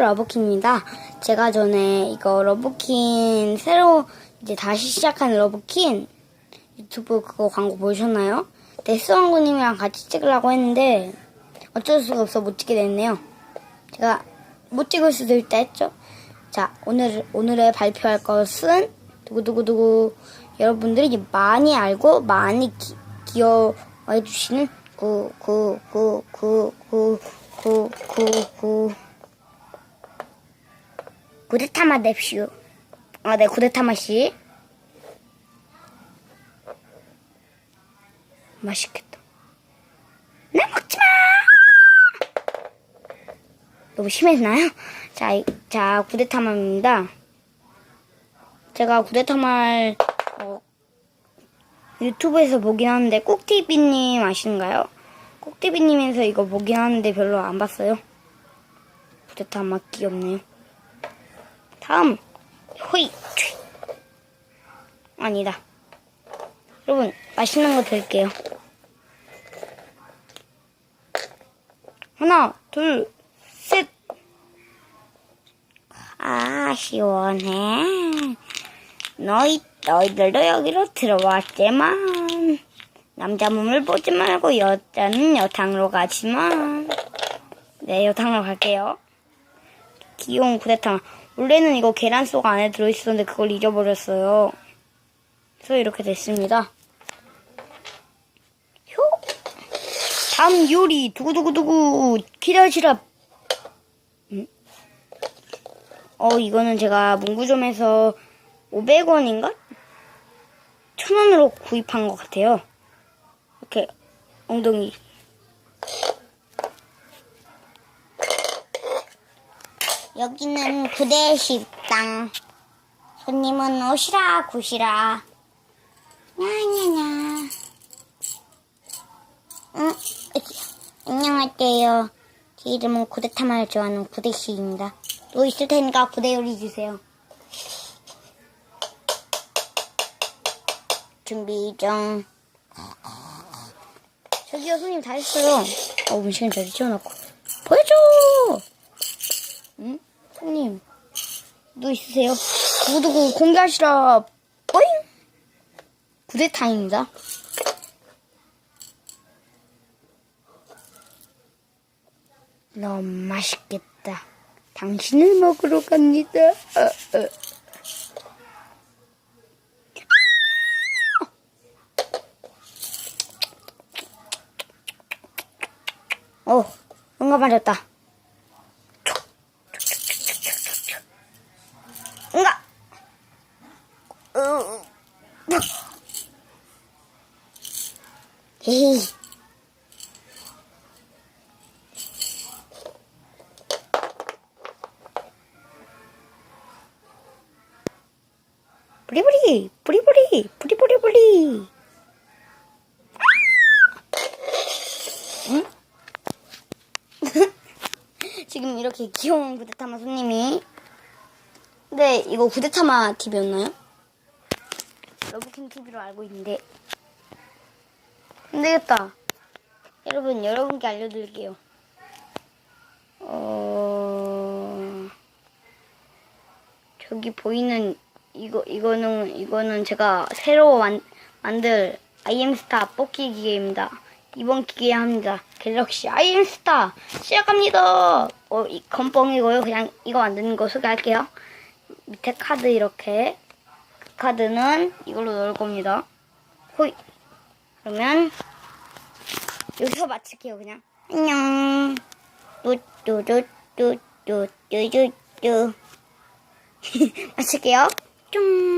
러브킨입니다. 제가 전에 이거 러브킨 새로 이제 다시 시작한 러브킨 유튜브 그거 광고 보셨나요? 데스왕구님이랑 같이 찍으려고 했는데 어쩔 수가 없어 못 찍게 됐네요. 제가 못 찍을 수도 있다 했죠. 자 오늘 오늘의 발표할 것은 두구두구두구 여러분들이 많이 알고 많이 기, 귀여워해 주시는 구구구구구구 구구 구데타마 넵슈 아네 구데타마 씨 맛있겠다 나 먹지 마 너무 심했나요? 자, 이- 자 구데타마입니다 제가 구데타마를 어, 유튜브에서 보긴 하는데 꼭티비님 아시는가요? 꼭티비님에서 이거 보긴 하는데 별로 안 봤어요. 구데타마 귀엽네요. 다음 호이 촤. 아니다. 여러분 맛있는 거 드릴게요. 하나, 둘, 셋. 아 시원해. 너희 너희들도 여기로 들어왔지만 남자 몸을 보지 말고 여자는 여탕으로 가지만 네 여탕으로 갈게요. 귀여운 구대탕. 원래는 이거 계란 속 안에 들어있었는데 그걸 잊어버렸어요. 그래서 이렇게 됐습니다. 효. 다음 요리 두구두구두구 기다시라. 음? 어 이거는 제가 문구점에서 500원인가? 1000원으로 구입한 것 같아요. 이렇게 엉덩이. 여기는 부대 식당. 손님은 오시라 구시라. 냐냐냐. 응. 안녕하세요. 제 이름은 구대타마를 좋아하는 구대씨입니다. 또 있을 테니까 구대 요리 주세요. 준비 중. 저기요, 손님 다 했어요. 어, 음식은 저기 치워놓고. 보여줘! 응? 손님. 누구 있으세요? 누구누구 공개하시라. 뽀잉! 구대탕입니다. 너무 맛있겠다. 당신을 먹으러 갑니다. 어, 어. 어, 뭔가 맞았다. 뭔가. 어. 헤이. 뿌리뿌리, 뿌리뿌리, 뿌리뿌리뿌리. 응? 지금 이렇게 귀여운 구데타마 손님이. 근데 이거 구데타마 TV였나요? 러브킹 TV로 알고 있는데. 안 되겠다. 여러분, 여러분께 알려드릴게요. 어, 저기 보이는 이거, 이거는, 이거는 제가 새로 만, 만들 아이엠스타 뽑기 기계입니다. 이번 기계에 합니다. 갤럭시 아이엠스타 시작합니다. 어, 이 건뻥이고요. 그냥 이거 만드는 거 소개할게요. 밑에 카드 이렇게. 카드는 이걸로 넣을 겁니다. 호이. 그러면 여기서 마칠게요, 그냥. 안녕. 뚜뚜뚜뚜뚜뚜뚜. 마칠게요. 좀.